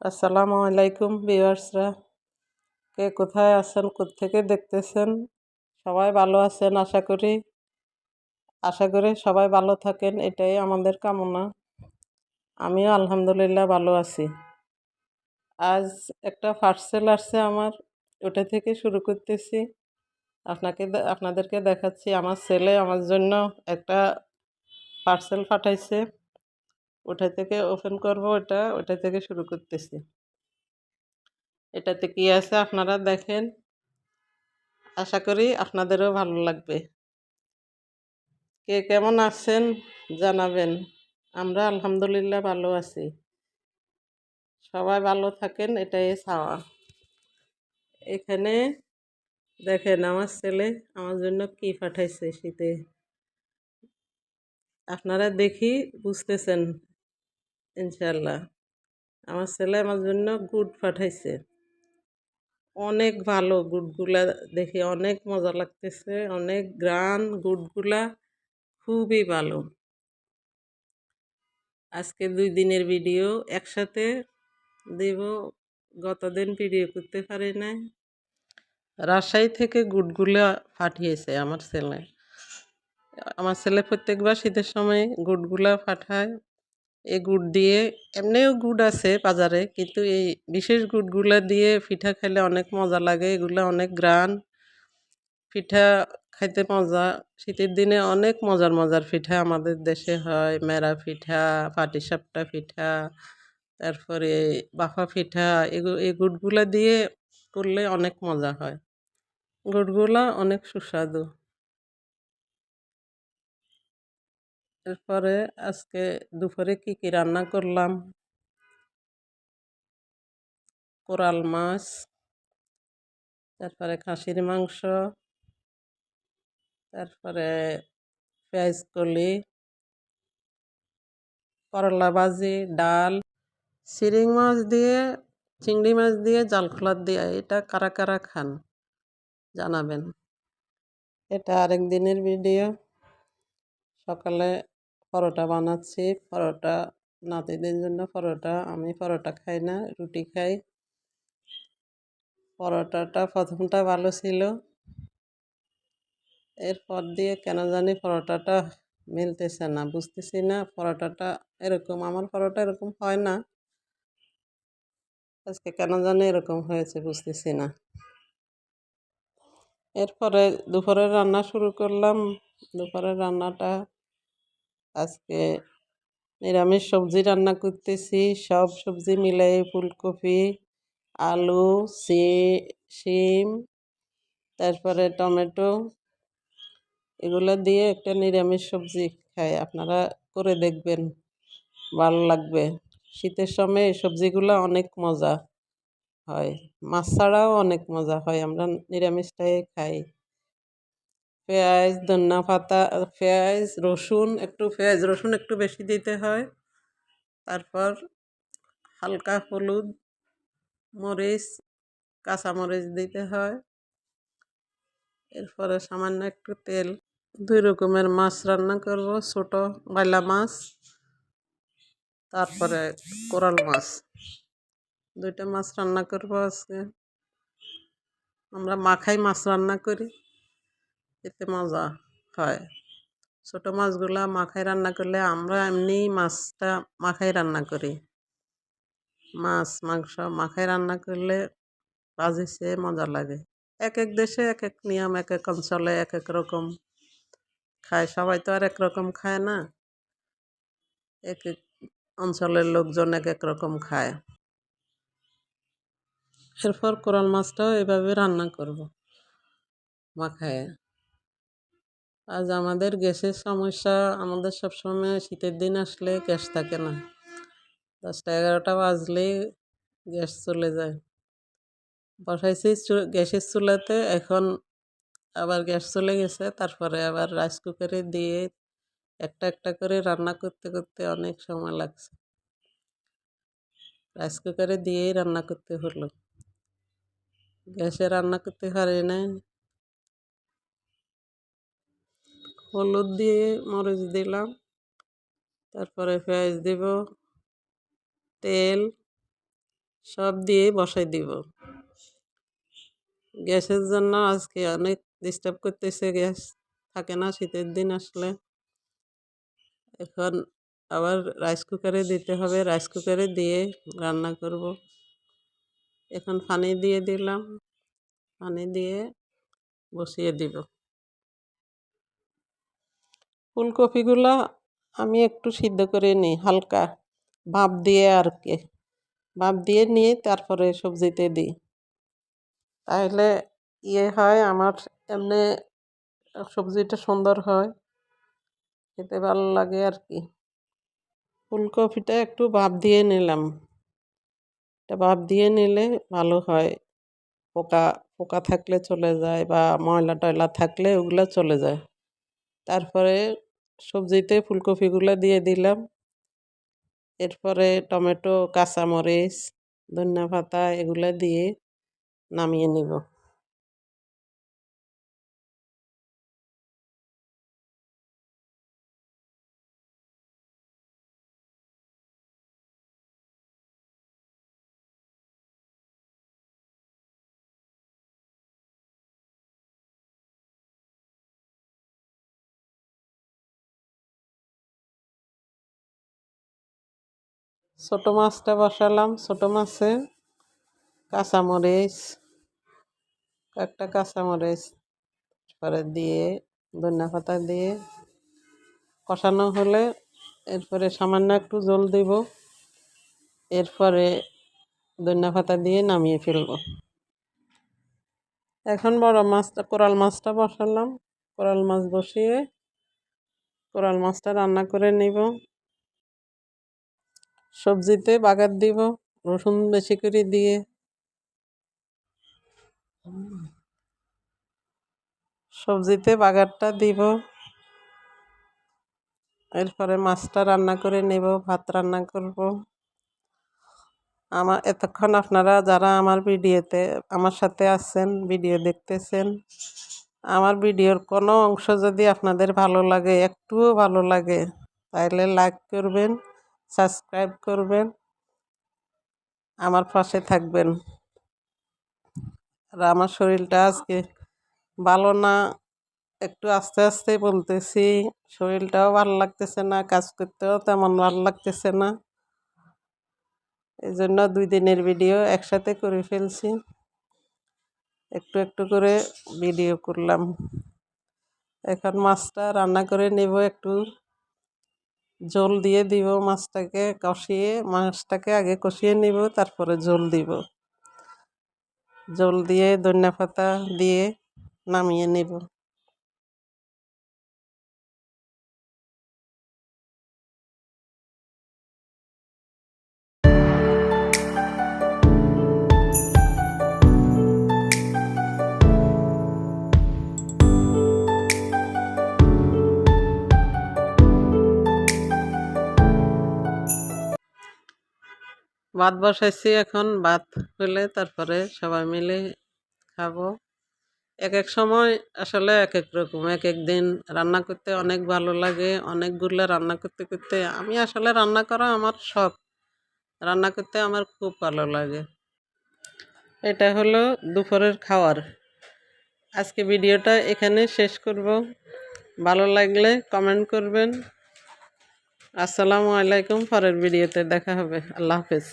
আসসালামু আলাইকুম ভিউয়ার্সরা। কে কোথায় আছেন থেকে দেখতেছেন? সবাই ভালো আছেন, আশা করি? আশা করি সবাই ভালো থাকেন, এটাই আমাদের কামনা। আমিও আলহামদুলিল্লাহ ভালো আছি। আজ একটা পার্সেল আসছে আমার, ওটা থেকে শুরু করতেছি। আপনাকে আপনাদেরকে দেখাচ্ছি। আমার ছেলে আমার জন্য একটা পার্সেল পাঠাইছে। ওটা থেকে ওপেন করব ওটা ওটা থেকে শুরু করতেছি। এটাতে কি আছে আপনারা দেখেন। আশা করি আপনাদেরও ভালো লাগবে। কে কেমন আছেন জানাবেন। আমরা আলহামদুলিল্লাহ ভালো আছি। সবাই ভালো থাকেন, এটাই চাওয়া। এখানে দেখেন আমার ছেলে আমার জন্য কি পাঠাইছে শীতে। আপনারা দেখি বুঝতেছেন ইনশাল্লাহ। আমার ছেলে আমার জন্য গুড পাঠাইছে। অনেক ভালো গুড়গুলা দেখে অনেক মজা লাগতেছে, অনেক গ্রান গুড়গুলা, খুবই ভালো। আজকে দুই দিনের ভিডিও, একসাথে দেব, গতদিন ভিডিও করতে পারি নাই। রাজশাহী থেকে গুড়গুলা পাঠিয়েছে আমার ছেলে। আমার ছেলে প্রত্যেকবার শীতের সময় গুড়গুলা পাঠায়। এই গুড় দিয়ে, এমনিও গুড় আছে বাজারে, কিন্তু এই বিশেষ গুড়গুলা দিয়ে পিঠা খেলে অনেক মজা লাগে, এগুলো অনেক গ্রান। পিঠা খাইতে মজা, শীতের দিনে অনেক মজার মজার পিঠা আমাদের দেশে হয়, মেরা পিঠা, পাটিসাপটা পিঠা, তারপরে বাফা পিঠা এগুলো এই গুড়গুলা দিয়ে করলে অনেক মজা হয়। গুড়গুলা অনেক সুস্বাদু। এরপরে আজকে দুপুরে কি কি রান্না করলাম? কোরাল মাছ, তারপরে খাসির মাংস, তারপরে পেঁয়াজ কলি, করলা ভাজি, ডাল চিরিং মাছ দিয়ে, চিংড়ি মাছ দিয়ে, জাল খোলার দিয়ে, এটা কারা কারা খান জানাবেন। এটা আরেক দিনের ভিডিও। সকালে পরোটা বানাচ্ছি, পরোটা নাতিদের জন্য পরোটা, আমি পরোটা খাই না, রুটি খাই। পরোটাটা প্রথমটা ভালো ছিল। এরপর দিয়ে কেন জানি পরোটাটা মিলতেছে না, বুঝতেছি না পরোটাটা এরকম, আমার পরোটা এরকম হয় না। আজকে কেন জানি এরকম হয়েছে, বুঝতেছি না। এরপরে দুপুরের রান্না শুরু করলাম, দুপুরের রান্নাটা আজকে নিরামিষ সবজি রান্না করতেছি। সব সবজি মিলাই ফুলকপি, আলু শিম, তারপরে টমেটো এগুলো দিয়ে একটা নিরামিষ সবজি খাই। আপনারা করে দেখবেন, ভালো লাগবে। শীতের সময় এই সবজিগুলো অনেক মজা হয়। মাছ ছাড়াও অনেক মজা হয়। আমরা নিরামিষটাই খাই। পেঁয়াজ ধন্যা পাতা, পেঁয়াজ, রসুন একটু, পেঁয়াজ, রসুন একটু বেশি দিতে হয়। তারপর হালকা হলুদ, মরিচ কাঁচামরিচ দিতে হয়। এরপরে সামান্য একটু তেল, দুই রকমের মাছ রান্না করব, ছোট বাইলা মাছ, তারপরে কোরাল মাছ। দুইটা মাছ রান্না করব আজকে। আমরা মাখাই মাছ রান্না করি। এতে মজা হয়। ছোট মাছগুলা মাখাই রান্না করলে আমরা এমনি মাছটা মাখাই রান্না করি। মাছ, মাংস মাখাই রান্না করলে ভাজি সে মজা লাগে। এক এক দেশে এক এক নিয়ম এক এক অঞ্চলে এক এক রকম। খায়, সবাই তো আর এক রকম খায় না। এক এক অঞ্চলের লোকজন এক এক রকম খায়। এরপর কোরাল মাছটাও এভাবে রান্না করব। মাখায়। আজ আমাদের গ্যাসের সমস্যা, আমাদের সবসময় শীতের দিন আসলে গ্যাস থাকে না। দশটা এগারোটা বাজলেই গ্যাস চলে যায়। বসাইছি গ্যাসের চুলাতে, এখন আবার গ্যাস চলে গেছে, তারপরে আবার রাইস কুকারে দিয়ে একটা একটা করে রান্না করতে করতে অনেক সময় লাগছে। রাইস কুকারে দিয়েই রান্না করতে হলো। গ্যাসে রান্না করতে পারি না হলুদ দিয়ে মরিচ দিলাম। তারপরে পেঁয়াজ দিব, তেল সব দিয়ে বসাই দিব। গ্যাসের জন্য আজকে অনেক ডিস্টার্ব করতেছে গ্যাস, থাকে না শীতের দিন আসলে। এখন আবার রাইস কুকারে দিতে হবে রাইস কুকারে দিয়ে রান্না করব। এখন পানি দিয়ে দিলাম, পানি দিয়ে বসিয়ে দিব। ফুলকপিগুলো আমি একটু সিদ্ধ করে নিই, হালকা ভাপ দিয়ে আর কি। ভাপ দিয়ে নিয়ে তারপরে সবজিতে দিই। তাহলে ইয়ে হয়, আমার এমনি সবজিটা সুন্দর হয়, খেতে ভালো লাগে আর কি। ফুলকপিটা একটু ভাপ দিয়ে নিলাম। এটা ভাপ দিয়ে নিলে ভালো হয়, পোকা পোকা থাকলে চলে যায় বা ময়লা টয়লা থাকলে ওগুলো চলে যায়। তারপরে সবজিতে ফুলকপিগুলো দিয়ে দিলাম। এরপরে টমেটো কাঁচামরিচ ধনিয়া পাতা এগুলো দিয়ে নামিয়ে নিব। ছোটো মাছটা বসালাম, ছোটো মাছে কাঁচামরিচ, একটা কাঁচামরিচ পরে দিয়ে, ধনিয়া পাতা দিয়ে কষানো হলে এরপরে সামান্য একটু জল দিব, এরপরে ধনিয়া পাতা দিয়ে নামিয়ে ফেলব। এখন বড় মাছটা, কোরাল মাছটা বসালাম, কোরাল মাছ বসিয়ে কোরাল মাছটা রান্না করে নিব। সবজিতে বাগার দিব, রসুন বেশি করে দিয়ে। সবজিতে বাগারটা দিব। এরপরে মাছটা রান্না করে নেব, ভাত রান্না করব। আমার, এতক্ষণ আপনারা যারা আমার ভিডিওতে, আমার সাথে আছেন, ভিডিও দেখতেছেন, আমার ভিডিওর কোনো অংশ যদি আপনাদের ভালো লাগে, একটুও ভালো লাগে তাহলে লাইক করবেন। সাবস্ক্রাইব করবেন। আমার পাশে থাকবেন। আর আমার শরীরটা আজকে ভালো না, একটু আস্তে আস্তে বলতেছি। শরীরটাও ভালো লাগতেছে না, কাজ করতেও তেমন ভালো লাগতেছে না। এই জন্য দুই দিনের ভিডিও একসাথে করে ফেলছি। একটু একটু করে ভিডিও করলাম। এখন মাছটা রান্না করে নেব একটু। জল দিয়ে দিব মাছটাকে কষিয়ে, মাছটাকে আগে কষিয়ে নিব, তারপরে জল দিব। জল দিয়ে ধনিয়া পাতা দিয়ে নামিয়ে নেব। ভাত বসাইছি এখন, ভাত হলে তারপরে সবাই মিলে খাব। এক এক সময় আসলে এক এক রকম এক এক দিন রান্না করতে অনেক ভালো লাগে, অনেকগুলো রান্না করতে করতে আমি আসলে রান্না করা আমার শখ, রান্না করতে আমার খুব ভালো লাগে। এটা হলো দুপুরের খাওয়ার। আজকে ভিডিওটা এখানে শেষ করব। ভালো লাগলে কমেন্ট করবেন। আসসালামু আলাইকুম, পরের ভিডিওতে দেখা হবে। আল্লাহ হাফেজ।